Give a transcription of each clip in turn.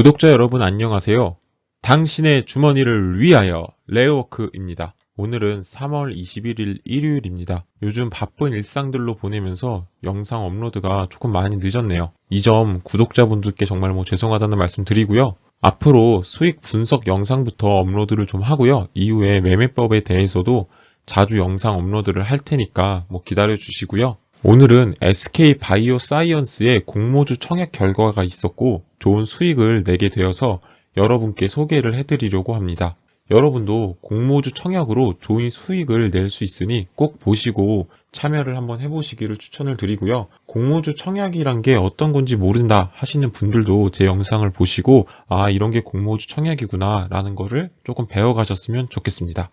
구독자 여러분 안녕하세요. 당신의 주머니를 위하여 레오크입니다. 오늘은 3월 21일 일요일입니다. 요즘 바쁜 일상들로 보내면서 영상 업로드가 조금 많이 늦었네요. 이 점 구독자분들께 정말 뭐 죄송하다는 말씀 드리고요. 앞으로 수익 분석 영상부터 업로드를 좀 하고요. 이후에 매매법에 대해서도 자주 영상 업로드를 할 테니까 뭐 기다려 주시고요. 오늘은 SK 바이오 사이언스의 공모주 청약 결과가 있었고 좋은 수익을 내게 되어서 여러분께 소개를 해드리려고 합니다. 여러분도 공모주 청약으로 좋은 수익을 낼 수 있으니 꼭 보시고 참여를 한번 해보시기를 추천을 드리고요. 공모주 청약이란 게 어떤 건지 모른다 하시는 분들도 제 영상을 보시고 아 이런 게 공모주 청약이구나 라는 거를 조금 배워가셨으면 좋겠습니다.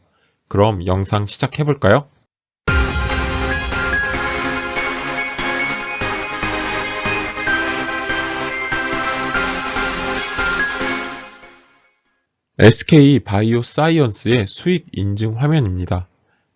그럼 영상 시작해볼까요? SK 바이오 사이언스의 수익 인증 화면입니다.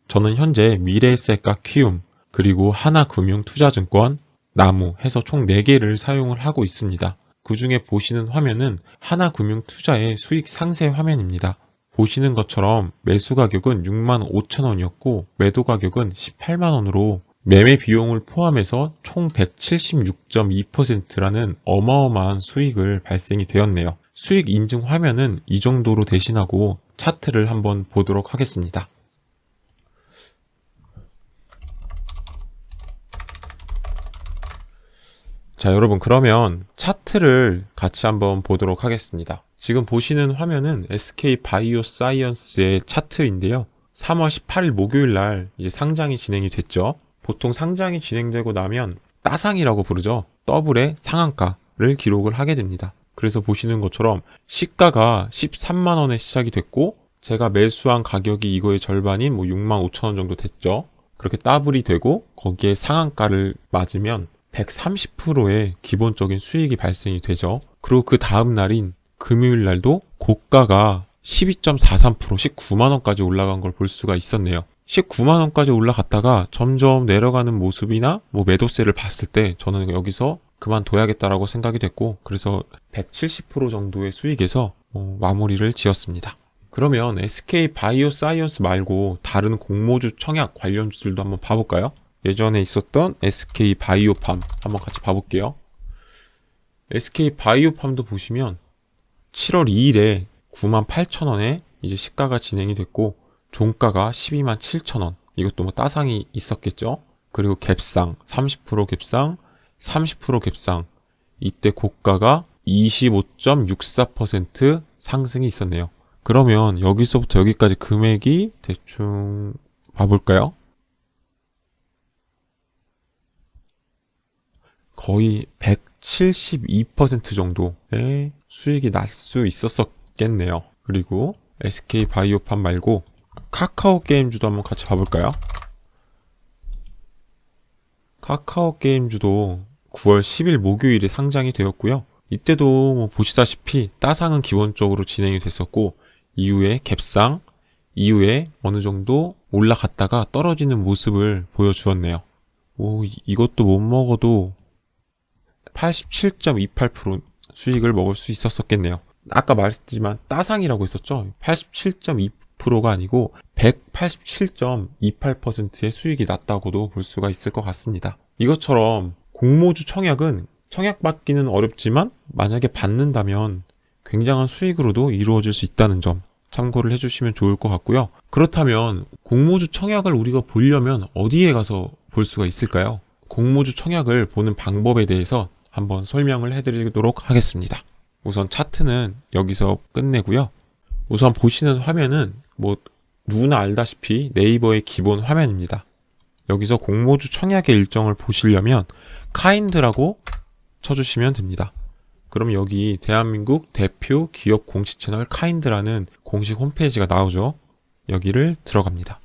저는 현재 미래에셋과 키움, 그리고 하나금융투자증권, 나무 해서 총 4개를 사용을 하고 있습니다. 그 중에 보시는 화면은 하나금융투자의 수익 상세 화면입니다. 보시는 것처럼 매수 가격은 6만 5천 원이었고 매도 가격은 18만 원으로 매매 비용을 포함해서 총 176.2%라는 어마어마한 수익을 발생이 되었네요. 수익 인증 화면은 이 정도로 대신하고 차트를 한번 보도록 하겠습니다. 자, 여러분, 그러면 차트를 같이 한번 보도록 하겠습니다. 지금 보시는 화면은 SK 바이오 사이언스의 차트인데요. 3월 18일 목요일 날 이제 상장이 진행이 됐죠. 보통 상장이 진행되고 나면 따상이라고 부르죠. 더블의 상한가를 기록을 하게 됩니다. 그래서 보시는 것처럼 시가가 13만 원에 시작이 됐고 제가 매수한 가격이 이거의 절반인 뭐 6만 5천 원 정도 됐죠. 그렇게 더블이 되고 거기에 상한가를 맞으면 130%의 기본적인 수익이 발생이 되죠. 그리고 그 다음 날인 금요일 날도 고가가 12.43% 19만 원까지 올라간 걸 볼 수가 있었네요. 19만 원까지 올라갔다가 점점 내려가는 모습이나 뭐 매도세를 봤을 때 저는 여기서 그만둬야겠다라고 생각이 됐고 그래서 170% 정도의 수익에서 어, 마무리를 지었습니다. 그러면 SK 바이오 사이언스 말고 다른 공모주 청약 관련 주들도 한번 봐볼까요? 예전에 있었던 SK 바이오팜 한번 같이 봐볼게요. SK 바이오팜도 보시면 7월 2일에 9만 8천 원에 이제 시가가 진행이 됐고 종가가 12만 7천 원. 이것도 뭐 따상이 있었겠죠. 그리고 갭상 30% 갭상 30% 갭상. 이때 고가가 25.64% 상승이 있었네요. 그러면 여기서부터 여기까지 금액이 대충 봐볼까요? 거의 172% 정도의 수익이 날 수 있었었겠네요. 그리고 SK 바이오팜 말고 카카오 게임주도 한번 같이 봐볼까요? 카카오 게임주도 9월 10일 목요일에 상장이 되었고요. 이때도 뭐 보시다시피 따상은 기본적으로 진행이 됐었고 이후에 갭상 이후에 어느 정도 올라갔다가 떨어지는 모습을 보여주었네요. 오, 이것도 못 먹어도 87.28% 수익을 먹을 수 있었었겠네요. 아까 말했지만 따상이라고 했었죠. 87.2%가 아니고 187.28%의 수익이 났다고도 볼 수가 있을 것 같습니다. 이것처럼 공모주 청약은 청약받기는 어렵지만 만약에 받는다면 굉장한 수익으로도 이루어질 수 있다는 점 참고를 해주시면 좋을 것 같고요. 그렇다면 공모주 청약을 우리가 보려면 어디에 가서 볼 수가 있을까요? 공모주 청약을 보는 방법에 대해서 한번 설명을 해드리도록 하겠습니다. 우선 차트는 여기서 끝내고요. 우선 보시는 화면은 뭐 누구나 알다시피 네이버의 기본 화면입니다. 여기서 공모주 청약의 일정을 보시려면 카인드라고 쳐주시면 됩니다. 그럼 여기 대한민국 대표 기업 공식 채널 카인드라는 공식 홈페이지가 나오죠. 여기를 들어갑니다.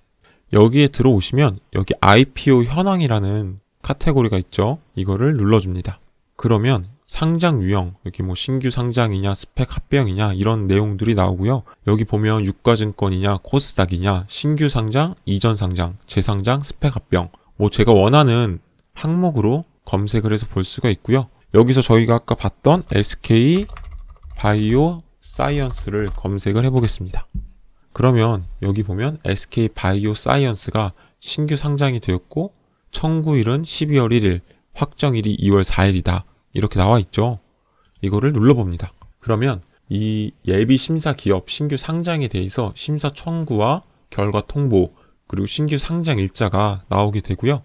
여기에 들어오시면 여기 IPO 현황이라는 카테고리가 있죠. 이거를 눌러줍니다. 그러면 상장 유형, 여기 뭐 신규 상장이냐, 스펙 합병이냐, 이런 내용들이 나오고요. 여기 보면 유가증권이냐, 코스닥이냐, 신규 상장, 이전 상장, 재상장, 스펙 합병. 뭐 제가 원하는 항목으로 검색을 해서 볼 수가 있고요. 여기서 저희가 아까 봤던 SK 바이오 사이언스를 검색을 해 보겠습니다. 그러면 여기 보면 SK 바이오 사이언스가 신규 상장이 되었고 청구일은 12월 1일, 확정일이 2월 4일이다. 이렇게 나와 있죠. 이거를 눌러봅니다. 그러면 이 예비 심사 기업 신규 상장에 대해서 심사 청구와 결과 통보 그리고 신규 상장 일자가 나오게 되고요.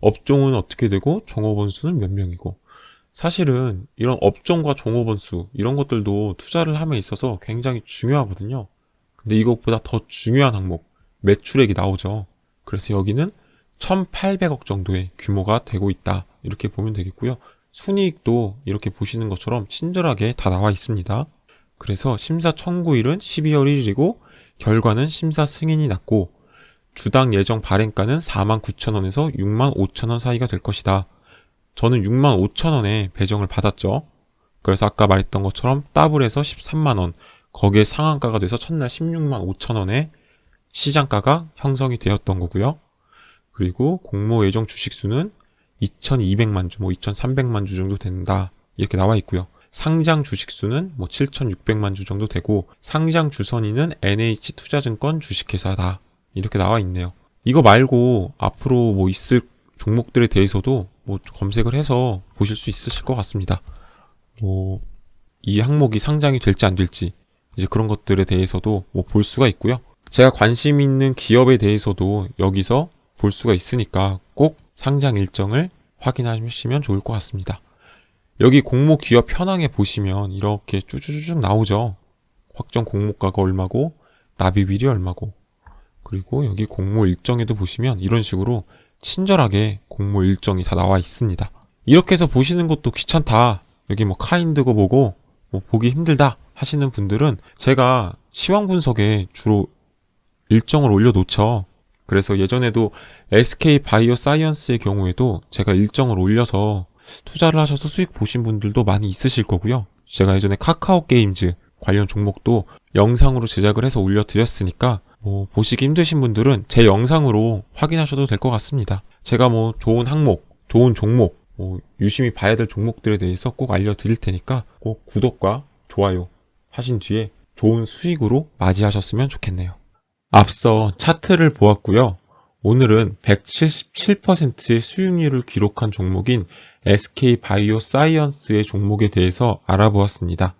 업종은 어떻게 되고 종업원 수는 몇 명이고 사실은 이런 업종과 종업원 수 이런 것들도 투자를 함에 있어서 굉장히 중요하거든요. 근데 이것보다 더 중요한 항목 매출액이 나오죠. 그래서 여기는 1,800억 정도의 규모가 되고 있다. 이렇게 보면 되겠고요. 순이익도 이렇게 보시는 것처럼 친절하게 다 나와 있습니다. 그래서 심사 청구일은 12월 1일이고 결과는 심사 승인이 났고 주당 예정 발행가는 49,000원에서 65,000원 사이가 될 것이다. 저는 65,000원에 배정을 받았죠. 그래서 아까 말했던 것처럼 더블해서 13만원, 거기에 상한가가 돼서 첫날 16만 5천원에 시장가가 형성이 되었던 거고요. 그리고 공모 예정 주식수는 2,200만 주, 뭐 2,300만 주 정도 된다. 이렇게 나와 있고요. 상장 주식 수는 뭐 7,600만 주 정도 되고 상장 주선인은 NH투자증권 주식회사다. 이렇게 나와 있네요. 이거 말고 앞으로 뭐 있을 종목들에 대해서도 뭐 검색을 해서 보실 수 있으실 것 같습니다. 뭐 이 항목이 상장이 될지 안 될지 이제 그런 것들에 대해서도 뭐 볼 수가 있고요. 제가 관심 있는 기업에 대해서도 여기서 볼 수가 있으니까 꼭 상장 일정을 확인하시면 좋을 것 같습니다. 여기 공모 기업 현황에 보시면 이렇게 쭈쭈쭈쭉 나오죠. 확정 공모가가 얼마고 납입일이 얼마고 그리고 여기 공모 일정에도 보시면 이런 식으로 친절하게 공모 일정이 다 나와 있습니다. 이렇게 해서 보시는 것도 귀찮다. 여기 뭐 카인드거 보고 뭐 보기 힘들다 하시는 분들은 제가 시황 분석에 주로 일정을 올려놓죠. 그래서 예전에도 SK 바이오 사이언스의 경우에도 제가 일정을 올려서 투자를 하셔서 수익 보신 분들도 많이 있으실 거고요. 제가 예전에 카카오 게임즈 관련 종목도 영상으로 제작을 해서 올려드렸으니까 뭐 보시기 힘드신 분들은 제 영상으로 확인하셔도 될 것 같습니다. 제가 뭐 좋은 항목, 좋은 종목, 뭐 유심히 봐야 될 종목들에 대해서 꼭 알려드릴 테니까 꼭 구독과 좋아요 하신 뒤에 좋은 수익으로 맞이하셨으면 좋겠네요. 앞서 차트를 보았고요. 오늘은 177%의 수익률을 기록한 종목인 SK 바이오 사이언스의 종목에 대해서 알아보았습니다.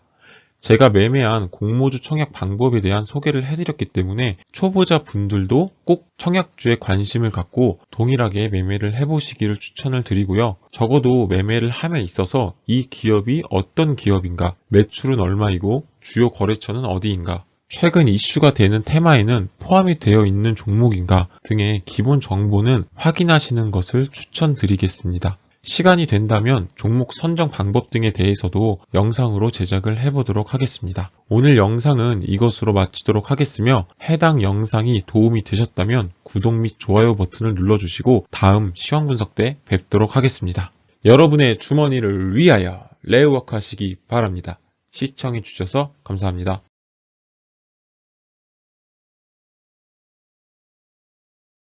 제가 매매한 공모주 청약 방법에 대한 소개를 해드렸기 때문에 초보자 분들도 꼭 청약주에 관심을 갖고 동일하게 매매를 해보시기를 추천을 드리고요. 적어도 매매를 함에 있어서 이 기업이 어떤 기업인가, 매출은 얼마이고 주요 거래처는 어디인가, 최근 이슈가 되는 테마에는 포함이 되어 있는 종목인가 등의 기본 정보는 확인하시는 것을 추천드리겠습니다. 시간이 된다면 종목 선정 방법 등에 대해서도 영상으로 제작을 해보도록 하겠습니다. 오늘 영상은 이것으로 마치도록 하겠으며 해당 영상이 도움이 되셨다면 구독 및 좋아요 버튼을 눌러주시고 다음 시황 분석 때 뵙도록 하겠습니다. 여러분의 주머니를 위하여 레이워크 하시기 바랍니다. 시청해주셔서 감사합니다.